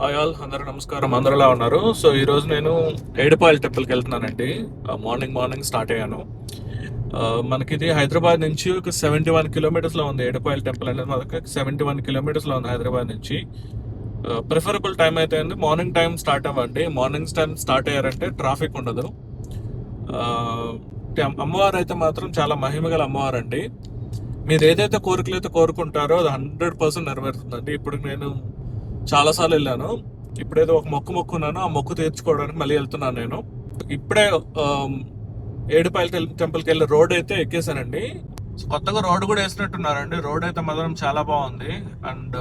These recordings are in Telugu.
హాయ్ ఆల్ అందరు నమస్కారం. అందరులా ఎలా ఉన్నారు? సో ఈరోజు నేను ఏడుపాయల టెంపుల్కి వెళ్తున్నానండి. మార్నింగ్ మార్నింగ్ స్టార్ట్ అయ్యాను. Uh, మనకి ఇది హైదరాబాద్ నుంచి ఒక సెవెంటీ వన్ కిలోమీటర్స్లో ఉంది ఏడుపాయల టెంపుల్ అనేది. మనకి సెవెంటీ వన్ కిలోమీటర్స్లో ఉంది హైదరాబాద్ నుంచి. Uh, ప్రిఫరబుల్ టైం అయితే అండి మార్నింగ్ టైం స్టార్ట్ అవ్వండి. మార్నింగ్ టైం స్టార్ట్ అయ్యారంటే ట్రాఫిక్ ఉండదు. Uh, అమ్మవారు అయితే మాత్రం చాలా మహిమగల అమ్మవారు అండి మీరు ఏదైతే కోరికలు అయితే కోరుకుంటారో అది హండ్రెడ్ పర్సెంట్ నెరవేరుతుందండి. ఇప్పుడు నేను చాలాసార్లు వెళ్ళాను. ఇప్పుడేదో ఒక మొక్కు మొక్కున్నాను ఆ మొక్కు తీర్చుకోవడానికి మళ్ళీ వెళ్తున్నాను నేను. ఇప్పుడే ఏడుపాయల టెంపుల్కి వెళ్ళే రోడ్ అయితే ఎక్కేసానండి కొత్తగా రోడ్ కూడా వేసినట్టున్నారండి. రోడ్ అయితే మాత్రం చాలా బాగుంది. అండ్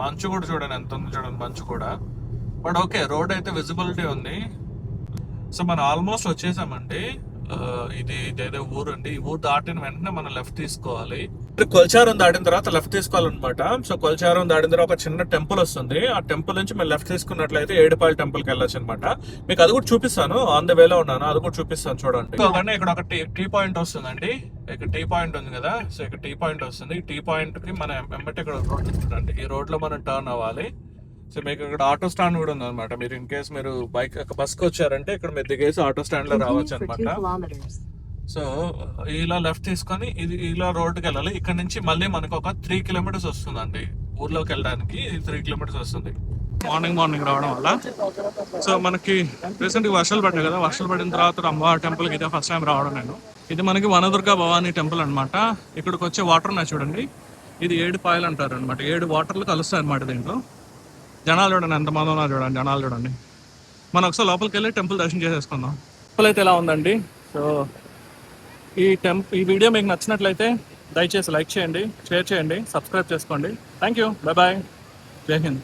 మంచు కూడా చూడండి ఎంత ఉంది చూడండి మంచు కూడా. బట్ ఓకే రోడ్ అయితే విజిబిలిటీ ఉంది. సో మనం ఆల్మోస్ట్ వచ్చేసామండి. ఇది ఇదేదో ఊరు అండి. ఈ ఊరు దాటిన వెంటనే మనం లెఫ్ట్ తీసుకోవాలి. కొల్చారం దాటిన తర్వాత లెఫ్ట్ తీసుకోవాలన్నమాట. సో కొల్చారం దాటిన తర్వాత ఒక చిన్న టెంపుల్ వస్తుంది. ఆ టెంపుల్ నుంచి మేము లెఫ్ట్ తీసుకున్నట్లయితే ఏడుపాయల టెంపుల్కి వెళ్ళొచ్చు అనమాట మీకు అది కూడా చూపిస్తాను. ఆన్ ద వేలో ఉన్నాను. అది కూడా చూపిస్తాను చూడండి. కానీ ఇక్కడ ఒక టీ పాయింట్ వస్తుందండి. ఇక్కడ టీ పాయింట్ ఉంది కదా. సో ఇక్కడ టీ పాయింట్ వస్తుంది. టీ పాయింట్కి మనం వెంబటి ఇక్కడ రోడ్ ఉంటుందండి ఈ రోడ్లో మనం టర్న్ అవ్వాలి. సో మీకు ఇక్కడ ఆటో స్టాండ్ కూడా ఉంది అనమాట మీరు ఇన్ కేస్ మీరు బైక్ బస్కి వచ్చారంటే ఇక్కడ మీరు దిగేసి ఆటో స్టాండ్లో రావచ్చు అనమాట. సో ఇలా లెఫ్ట్ తీసుకొని ఇది ఇలా రోడ్డుకి వెళ్ళాలి. ఇక్కడ నుంచి మళ్ళీ మనకు ఒక త్రీ కిలోమీటర్స్ వస్తుందండి. ఊర్లోకి వెళ్ళడానికి త్రీ కిలోమీటర్స్ వస్తుంది. మార్నింగ్ మార్నింగ్ రావడం వల్ల. సో మనకి రీసెంట్ వర్షాలు పడ్డాయి కదా. వర్షాలు పడిన తర్వాత అమ్మవారి టెంపుల్కి ఇదే ఫస్ట్ టైం రావడం నేను. ఇది మనకి వనదుర్గ భవానీ టెంపుల్ అన్నమాట. ఇక్కడికి వచ్చే వాటర్ ఉన్నాయి చూడండి. ఇది ఏడు పాయలు అంటారు అనమాట ఏడు వాటర్లు కలుస్తాయి అనమాట దీంట్లో. జనాలు చూడండి ఎంతమంది ఉన్నారు చూడండి జనాలు చూడండి. మనం ఒకసారి లోపలికి వెళ్ళి టెంపుల్ దర్శనం చేసేసుకుందాం. టెంపుల్ అయితే ఎలా ఉందండి? సో ఈ టెంప్ ఈ వీడియో మీకు నచ్చినట్లయితే దయచేసి లైక్ చేయండి షేర్ చేయండి సబ్స్క్రైబ్ చేసుకోండి. థ్యాంక్ యూ బాయ్ బాయ్ జై హింద్.